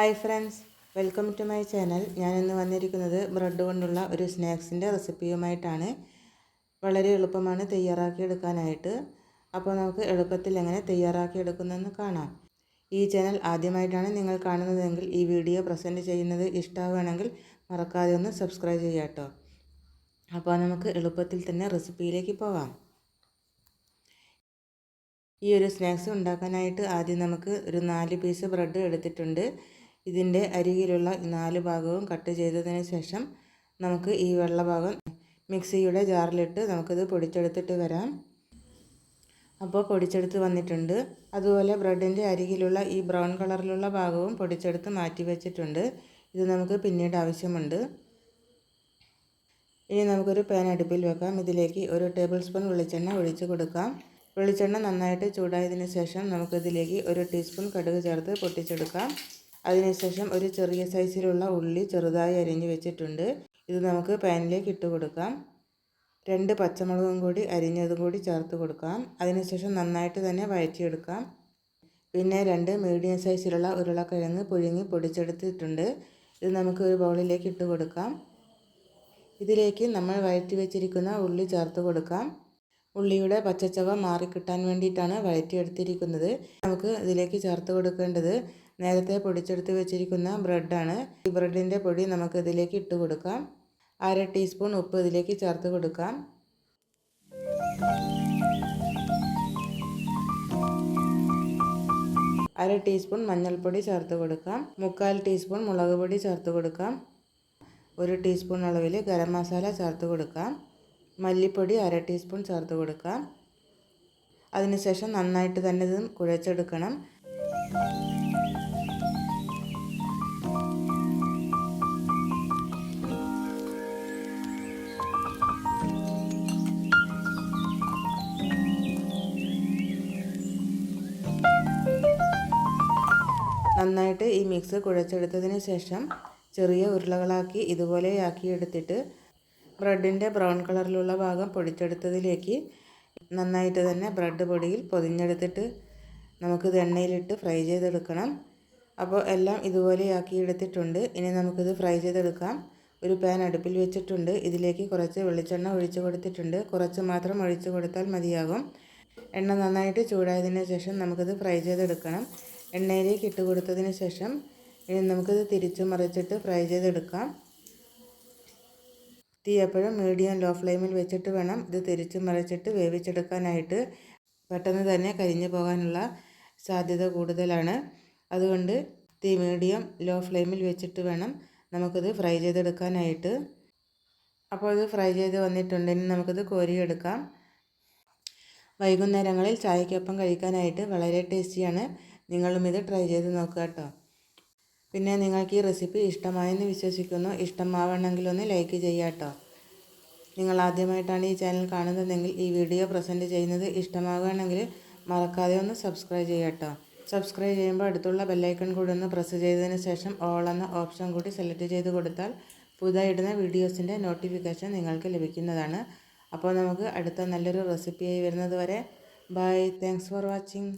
Hi friends welcome to my channel ഞാൻ ഇന്ന് വന്നിരിക്കുന്നത് ബ്രെഡ് കൊണ്ടുള്ള ഒരു സ്നാക്സിന്റെ റെസിപ്പിയുമായിട്ടാണ്. വളരെ എളുപ്പമാണ് തയ്യാറാക്കിയെടുക്കാനായിട്ട്. അപ്പോൾ നമുക്ക് എളുപ്പത്തിൽ എങ്ങനെ തയ്യാറാക്കിയെടുക്കുന്നതെന്ന് കാണാം. ഈ ചാനൽ ആദ്യമായിട്ടാണ് നിങ്ങൾ കാണുന്നതെങ്കിൽ ഈ വീഡിയോ പ്രസന്റ് ചെയ്യുന്നത് ഇഷ്ടമാവുകയാണെങ്കിൽ മറക്കാതെ ഒന്ന് സബ്സ്ക്രൈബ് ചെയ്യാം കേട്ടോ. അപ്പോൾ നമുക്ക് എളുപ്പത്തിൽ തന്നെ റെസിപ്പിയിലേക്ക് പോകാം. ഈ ഒരു സ്നാക്സ് ഉണ്ടാക്കാനായിട്ട് ആദ്യം നമുക്ക് ഒരു നാല് പീസ് ബ്രെഡ് എടുത്തിട്ടുണ്ട്. ഇതിന്റെ അരികിലുള്ള നാല് ഭാഗവും കട്ട് ചെയ്തതിന് ശേഷം നമുക്ക് ഈ വെള്ള ഭാഗം മിക്സിയുടെ ജാറിലിട്ട് നമുക്കിത് പൊടിച്ചെടുത്തിട്ട് വരാം. അപ്പോൾ പൊടിച്ചെടുത്ത് വന്നിട്ടുണ്ട്. അതുപോലെ ബ്രെഡിന്റെ അരികിലുള്ള ഈ ബ്രൗൺ കളറിലുള്ള ഭാഗവും പൊടിച്ചെടുത്ത് മാറ്റി വെച്ചിട്ടുണ്ട്. ഇത് നമുക്ക് പിന്നീട് ആവശ്യമുണ്ട്. ഇനി നമുക്കൊരു പാൻ അടുപ്പിൽ വെക്കാം. ഇതിലേക്ക് ഒരു ടേബിൾ സ്പൂൺ വെളിച്ചെണ്ണ ഒഴിച്ചു കൊടുക്കാം. വെളിച്ചെണ്ണ നന്നായിട്ട് ചൂടായതിന് ശേഷം നമുക്കിതിലേക്ക് ഒരു ടീസ്പൂൺ കടുക് ചേർത്ത് പൊട്ടിച്ചെടുക്കാം. അതിനുശേഷം ഒരു ചെറിയ സൈസിലുള്ള ഉള്ളി ചെറുതായി അരിഞ്ഞു വെച്ചിട്ടുണ്ട്. ഇത് നമുക്ക് പാനിലേക്ക് ഇട്ട് കൊടുക്കാം. രണ്ട് പച്ചമുളകും കൂടി അരിഞ്ഞതും കൂടി ചേർത്ത് കൊടുക്കാം. അതിനുശേഷം നന്നായിട്ട് തന്നെ വഴറ്റിയെടുക്കാം. പിന്നെ രണ്ട് മീഡിയം സൈസിലുള്ള ഉരുളക്കിഴങ്ങ് പുഴുങ്ങി പൊടിച്ചെടുത്തിട്ടുണ്ട്. ഇത് നമുക്ക് ഒരു ബൗളിലേക്ക് ഇട്ട് കൊടുക്കാം. ഇതിലേക്ക് നമ്മൾ വഴറ്റി വെച്ചിരിക്കുന്ന ഉള്ളി ചേർത്ത് കൊടുക്കാം. ഉള്ളിയുടെ പച്ചച്ചവ മാറിക്കിട്ടാൻ വേണ്ടിയിട്ടാണ് വഴറ്റിയെടുത്തിരിക്കുന്നത്. നമുക്ക് ഇതിലേക്ക് ചേർത്ത് കൊടുക്കേണ്ടത് നേരത്തെ പൊടിച്ചെടുത്ത് വെച്ചിരിക്കുന്ന ബ്രെഡാണ്. ഈ ബ്രെഡിന്റെ പൊടി നമുക്ക് ഇതിലേക്ക് ഇട്ട് കൊടുക്കാം. അര ടീസ്പൂൺ ഉപ്പ് ഇതിലേക്ക് ചേർത്ത് കൊടുക്കാം. അര ടീസ്പൂൺ മഞ്ഞൾപ്പൊടി ചേർത്ത് കൊടുക്കാം. മുക്കാൽ ടീസ്പൂൺ മുളക് പൊടി ചേർത്ത് കൊടുക്കാം. ഒരു ടീസ്പൂൺ അളവിൽ ഗരം മസാല ചേർത്ത് കൊടുക്കാം. മല്ലിപ്പൊടി അര ടീസ്പൂൺ ചേർത്ത് കൊടുക്കാം. അതിനുശേഷം നന്നായിട്ട് തന്നെ ഇത് കുഴച്ചെടുക്കണം. നന്നായിട്ട് ഈ മിക്സ് കുഴച്ചെടുത്തതിന് ശേഷം ചെറിയ ഉരുളകളാക്കി ഇതുപോലെയാക്കി എടുത്തിട്ട് ബ്രെഡിന്റെ ബ്രൗൺ കളറിലുള്ള ഭാഗം പൊടിച്ചെടുത്തതിലേക്ക് നന്നായിട്ട് തന്നെ ബ്രെഡ് പൊടിയിൽ പൊതിഞ്ഞെടുത്തിട്ട് നമുക്കിത് എണ്ണയിലിട്ട് ഫ്രൈ ചെയ്തെടുക്കണം. അപ്പോൾ എല്ലാം ഇതുപോലെയാക്കി എടുത്തിട്ടുണ്ട് ഇനി നമുക്കിത് ഫ്രൈ ചെയ്തെടുക്കാം. ഒരു പാൻ അടുപ്പിൽ വെച്ചിട്ടുണ്ട്. ഇതിലേക്ക് കുറച്ച് വെളിച്ചെണ്ണ ഒഴിച്ച് കൊടുത്തിട്ടുണ്ട്. കുറച്ച് മാത്രം ഒഴിച്ച് കൊടുത്താൽ മതിയാകും. എണ്ണ നന്നായിട്ട് ചൂടായതിന് ശേഷം നമുക്കിത് ഫ്രൈ ചെയ്തെടുക്കണം. എണ്ണയിലേക്ക് ഇട്ട് കൊടുത്തതിന് ശേഷം ഇനി നമുക്കിത് തിരിച്ചു മറിച്ചിട്ട് ഫ്രൈ ചെയ്തെടുക്കാം. തീ എപ്പോഴും മീഡിയം ലോ ഫ്ലെയിമിൽ വെച്ചിട്ട് വേണം ഇത് തിരിച്ചു മറിച്ചിട്ട് വേവിച്ചെടുക്കാനായിട്ട്. പെട്ടെന്ന് തന്നെ കരിഞ്ഞു പോകാനുള്ള സാധ്യത കൂടുതലാണ്. അതുകൊണ്ട് തീ മീഡിയം ലോ ഫ്ലെയിമിൽ വെച്ചിട്ട് വേണം നമുക്കിത് ഫ്രൈ ചെയ്തെടുക്കാനായിട്ട്. അപ്പോൾ ഇത് ഫ്രൈ ചെയ്ത് വന്നിട്ടുണ്ടെങ്കിൽ നമുക്കിത് കോരിയെടുക്കാം. വൈകുന്നേരങ്ങളിൽ ചായക്കൊപ്പം കഴിക്കാനായിട്ട് വളരെ ടേസ്റ്റിയാണ്. നിങ്ങളും ഇത് ട്രൈ ചെയ്ത് നോക്കുക കേട്ടോ. പിന്നെ നിങ്ങൾക്ക് ഈ റെസിപ്പി ഇഷ്ടമായെന്ന് വിശ്വസിക്കുന്നു. ഇഷ്ടമാവണമെങ്കിൽ ഒന്ന് ലൈക്ക് ചെയ്യുക കേട്ടോ. നിങ്ങൾ ആദ്യമായിട്ടാണ് ഈ ചാനൽ കാണുന്നതെങ്കിൽ ഈ വീഡിയോ പ്രസന്റ് ചെയ്യുന്നത് ഇഷ്ടമാകുകയാണെങ്കിൽ മറക്കാതെ ഒന്ന് സബ്സ്ക്രൈബ് ചെയ്യുക കേട്ടോ. സബ്സ്ക്രൈബ് ചെയ്യുമ്പോൾ അടുത്തുള്ള ബെല്ലൈക്കൺ കൂടി ഒന്ന് പ്രസ് ചെയ്തതിന് ശേഷം ഓൾ എന്ന ഓപ്ഷൻ കൂടി സെലക്ട് ചെയ്ത് കൊടുത്താൽ പുതുതായിടുന്ന വീഡിയോസിന്റെ നോട്ടിഫിക്കേഷൻ നിങ്ങൾക്ക് ലഭിക്കുന്നതാണ്. അപ്പോൾ നമുക്ക് അടുത്ത നല്ലൊരു റെസിപ്പിയായി വരുന്നത് വരെ. Bye thanks for watching